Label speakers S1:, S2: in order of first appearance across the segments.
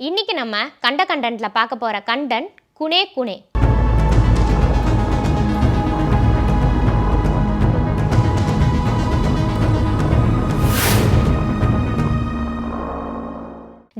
S1: இன்றைக்கி நம்ம கண்ட கண்டன்ட்டில் பார்க்க போகிற கண்டென்ட் குனே குனே.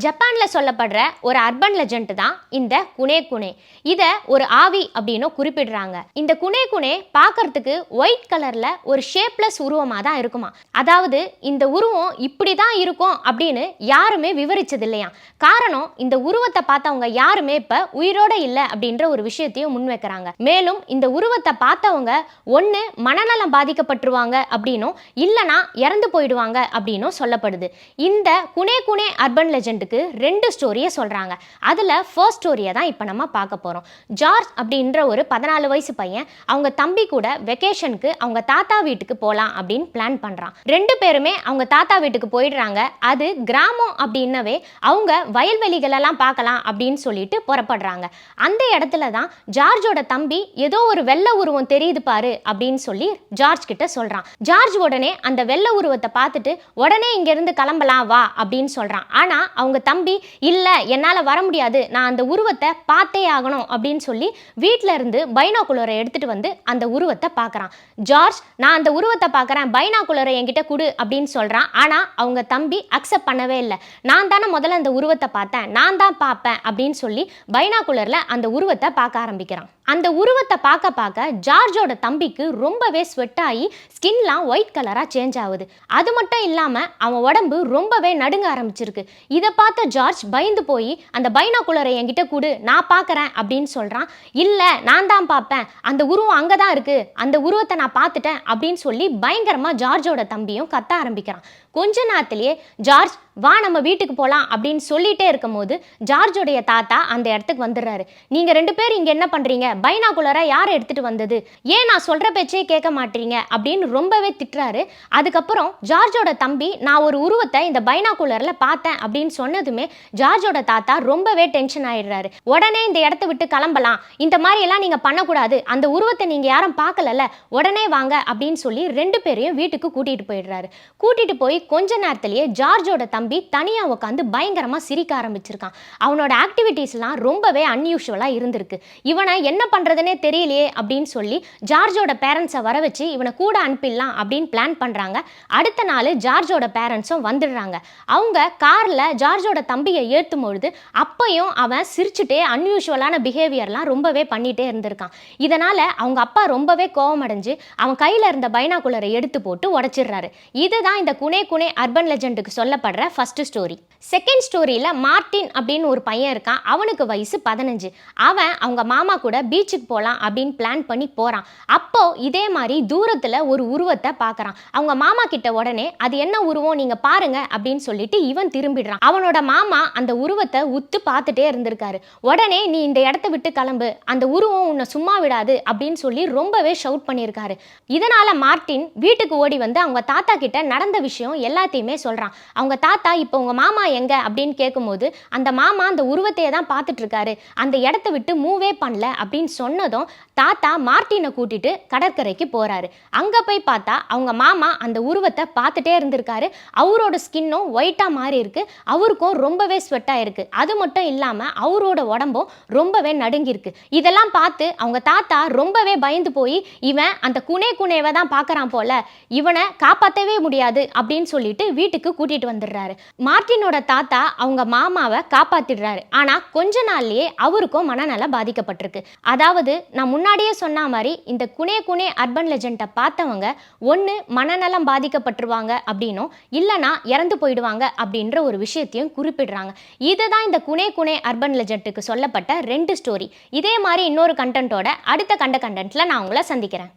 S1: ஜப்பானில் சொல்லப்படுற ஒரு அர்பன் லெஜண்ட் தான் இந்த குனே குனே. இதை ஒரு ஆவி அப்படின்னு குறிப்பிடுறாங்க. இந்த குனே குனே பார்க்கறதுக்கு ஒயிட் கலரில் ஒரு ஷேப்லெஸ் உருவமாக தான் இருக்குமா அதாவது இந்த உருவம் இப்படி தான் இருக்கும் அப்படின்னு யாருமே விவரிச்சது இல்லையா காரணம் இந்த உருவத்தை பார்த்தவங்க யாருமே இப்போ உயிரோட இல்லை அப்படின்ற ஒரு விஷயத்தையும் முன்வைக்கிறாங்க மேலும் இந்த உருவத்தை பார்த்தவங்க ஒன்று மனநலம் பாதிக்கப்பட்டுருவாங்க அப்படின்னும் இல்லைனா இறந்து போயிடுவாங்க அப்படின்னும் சொல்லப்படுது. இந்த குனே குனே அர்பன் லெஜெண்டுக்கு ரெண்டு ஸ்டோரியை சொல்கிறாங்க அதில் ஃபர்ஸ்ட் ஸ்டோரியை தான் இப்போ நம்ம பார்க்க போகிறோம் ஜார்ஜ் அப்படின்ற ஒரு பதினாலு வயசு பையன் அவங்க தம்பி கூட வெக்கேஷனுக்கு அவங்க தாத்தா வீட்டுக்கு போகலாம் அப்படின்னு பிளான் பண்ணுறான் ரெண்டு பேருமே அவங்க தாத்தா வீட்டுக்கு போயிடுறாங்க. அது கிராமம் அப்படின்னவே அவங்க வயல்வெளிகளெல்லாம் பார்க்கலாம் அப்படின்னு சொல்லிட்டு புறப்படுறாங்க. அந்த இடத்துல தான் ஜார்ஜோட தம்பி ஏதோ ஒரு வெள்ள உருவம் தெரியுது பாரு அப்படின்னு சொல்லி ஜார்ஜ் கிட்ட சொல்கிறான் ஜார்ஜ் உடனே அந்த வெள்ள உருவத்தை பார்த்துட்டு உடனே இங்கேருந்து கிளம்பலாம் வா அப்படின்னு சொல்கிறான் ஆனால் அவங்க தம்பி இல்லை என்னால் வர முடியாது. நான் அந்த உருவத்தை பார்த்தே ஆகணும் அப்படின்னு சொல்லி வீட்டில் இருந்து பைனாகுலரை எடுத்துட்டு வந்து அந்த உருவத்தை பார்க்குறான். ஜார்ஜ் நான் அந்த உருவத்தை பார்க்குறேன். பைனாகுலரை என்கிட்ட கொடு அப்படின்னு சொல்கிறான் ஆனால் அவங்க தம்பி அக்செப்ட் பண்ணவே இல்லை. நான் தானே முதல்ல அந்த உருவத்தை பார்த்தேன். நான் தான் பார்ப்பேன் அப்படின்னு சொல்லி பைனாகுலரில் அந்த உருவத்தை பார்க்க ஆரம்பிக்கிறான். அந்த உருவத்தை பார்க்க பார்க்க ஜார்ஜோட தம்பிக்கு ரொம்பவே ஸ்வெட் ஆகி ஸ்கின்லாம் ஒயிட் கலராக சேஞ்ச் ஆகுது. அது மட்டும் இல்லாமல் அவன் உடம்பு ரொம்பவே நடுங்க ஆரம்பிச்சிருக்கு. இதை பார்த்த ஜார்ஜ் பயந்து போய் அந்த பைனாகுலரை என்கிட்ட கொடு நான் பார்க்குறேன் அப்படின்னு சொல்கிறான் இல்லை நான் தான் பார்ப்பேன். அந்த உருவம் அங்கே தான் இருக்குது அந்த உருவத்தை நான் பார்த்துட்டேன் அப்படின்னு சொல்லி பயங்கரமாக ஜார்ஜோட தம்பியும் கத்த ஆரம்பிக்கிறான். கொஞ்ச நேரத்திலேயே ஜார்ஜ் வா நம்ம வீட்டுக்கு போகலாம் அப்படின்னு சொல்லிட்டே இருக்கும்போது ஜார்ஜோடைய தாத்தா அந்த இடத்துக்கு வந்துடுறாரு. நீங்கள் ரெண்டு பேர் இங்கே என்ன பண்ணுறீங்க பைனாகுலராக யார் எடுத்துகிட்டு வந்தது? ஏன் நான் சொல்கிற பேச்சே கேட்க மாட்டீங்க? அப்படின்னு ரொம்பவே திட்டுறாரு. அதுக்கப்புறம் ஜார்ஜோட தம்பி நான் ஒரு உருவத்தை இந்த பைனாகுலரில் பார்த்தேன் அப்படின்னு சொன்னதுமே ஜார்ஜோட தாத்தா ரொம்பவே டென்ஷன் ஆயிடுறாரு. உடனே இந்த இடத்த விட்டு கிளம்பலாம். இந்த மாதிரியெல்லாம் நீங்கள் பண்ணக்கூடாது. அந்த உருவத்தை நீங்கள் யாரும் பார்க்கலல்ல. உடனே வாங்க அப்படின்னு சொல்லி ரெண்டு பேரையும் வீட்டுக்கு கூட்டிகிட்டு போயிடுறாரு. கூட்டிகிட்டு போய் கொஞ்ச நேரத்துலேயே ஜார்ஜோட தம்பி தனியாக உட்காந்து பயங்கரமாக சிரிக்க ஆரம்பிச்சிருக்கான். அவனோட ஆக்டிவிட்டீஸ்லாம் ரொம்பவே அன்யூஷுவலாக இருந்திருக்கு. இவனை என்ன பண்ணுறதுனே தெரியலையே அப்படின்னு சொல்லி ஜார்ஜோட பேரண்ட்ஸை வர வச்சு இவனை கூட அனுப்பிடலாம் அப்படின்னு பிளான் பண்ணுறாங்க அடுத்த நாள் ஜார்ஜோட பேரண்ட்ஸும் வந்துடுறாங்க. அவங்க காரில் ஜார்ஜோட தம்பியை ஏற்றும் பொழுது அப்பையும் அவன் சிரிச்சுட்டே அன்யூஷுவலான பிஹேவியர்லாம் ரொம்பவே பண்ணிகிட்டே இருந்திருக்கான். இதனால் அவங்க அப்பா ரொம்பவே கோவமடைஞ்சு அவன் கையில் இருந்த பைனாகுலரை எடுத்து போட்டு உடச்சிடுறாரு. இதுதான் இந்த குனே குனே அர்பன் லெஜெண்டுக்கு சொல்லப்படுற ஃபஸ்ட்டு ஸ்டோரி செகண்ட் ஸ்டோரியில் மார்ட்டின் அப்படின்னு ஒரு பையன் இருக்கான். அவனுக்கு வயசு பதினஞ்சு. அவன் அவங்க மாமா கூட பீச்சுக்கு போகலாம் அப்படின்னு பிளான் பண்ணி போகிறான் அப்போது இதே மாதிரி தூரத்தில் ஒரு உருவத்தை பார்க்குறான். அவங்க மாமா கிட்ட உடனே அது என்ன உருவம்? நீங்கள் பாருங்க அப்படின்னு சொல்லிட்டு இவன் திரும்பிடுறான். அவனோட மாமா அந்த உருவத்தை உத்து பார்த்துட்டே இருந்திருக்காரு. உடனே நீ இந்த இடத்த விட்டு கிளம்பு. அந்த உருவம் உன்னை சும்மா விடாது அப்படின்னு சொல்லி ரொம்பவே ஷவுட் பண்ணியிருக்காரு. இதனால் மார்ட்டின் வீட்டுக்கு ஓடி வந்து அவங்க தாத்தா கிட்ட நடந்த விஷயம் எல்லாத்தையுமே சொல்கிறான் அவங்க தாத்தா இப்போ உங்கள் மாமா எங்க? அப்படின்னு கேட்கும்போது அந்த மாமா அந்த உருவத்தையே தான் பார்த்துட்டு இருக்காரு அந்த இடத்த விட்டு மூவே பண்ணல அப்படின்னு சொன்னதும் தாத்தா மார்ட்டினை கூட்டிட்டு கடற்கரைக்கு போறாரு. அங்கே போய் பார்த்தா அவங்க மாமா அந்த உருவத்தை பார்த்துட்டே இருந்திருக்காரு. அவரோட ஸ்கின்னும் ஒயிட்டாக மாறி இருக்கு. அவருக்கும் ரொம்பவே ஸ்வெட்டாக இருக்கு. அது மட்டும் இல்லாமல் அவரோட உடம்பும் ரொம்பவே நடுங்கியிருக்கு. இதெல்லாம் பார்த்து அவங்க தாத்தா ரொம்பவே பயந்து போய் இவன் அந்த குனே குனேவை தான் பார்க்குறான் போல. இவனை காப்பாற்றவே முடியாது. அப்படின்னு சொல்லிட்டு வீட்டுக்கு கூட்டிட்டு வந்துடுறாரு. மார்ட்டினோட தாத்தா அவங்க மாமாவை காப்பாத்திடுறாரு. ஆனா கொஞ்ச நாள்லயே அவருக்கும் மனநலம் பாதிக்கப்பட்டிருக்கு. அதாவது நான் முன்னாடியே சொன்ன மாதிரி இந்த குனே குனே அர்பன் லெஜெண்டை பார்த்தவங்க ஒன்று மனநலம் பாதிக்கப்பட்டுருவாங்க அப்படின்னும் இல்லைனா இறந்து போயிடுவாங்க அப்படின்ற ஒரு விஷயத்தையும் குறிப்பிடுறாங்க. இதுதான் இந்த குனே குனே அர்பன் லெஜெண்டுக்கு சொல்லப்பட்ட ரெண்டு ஸ்டோரி இதே மாதிரி இன்னொரு கண்டென்ட்டோட அடுத்த கண்ட கண்டென்ட்டில் நான் உங்களை சந்திக்கிறேன்.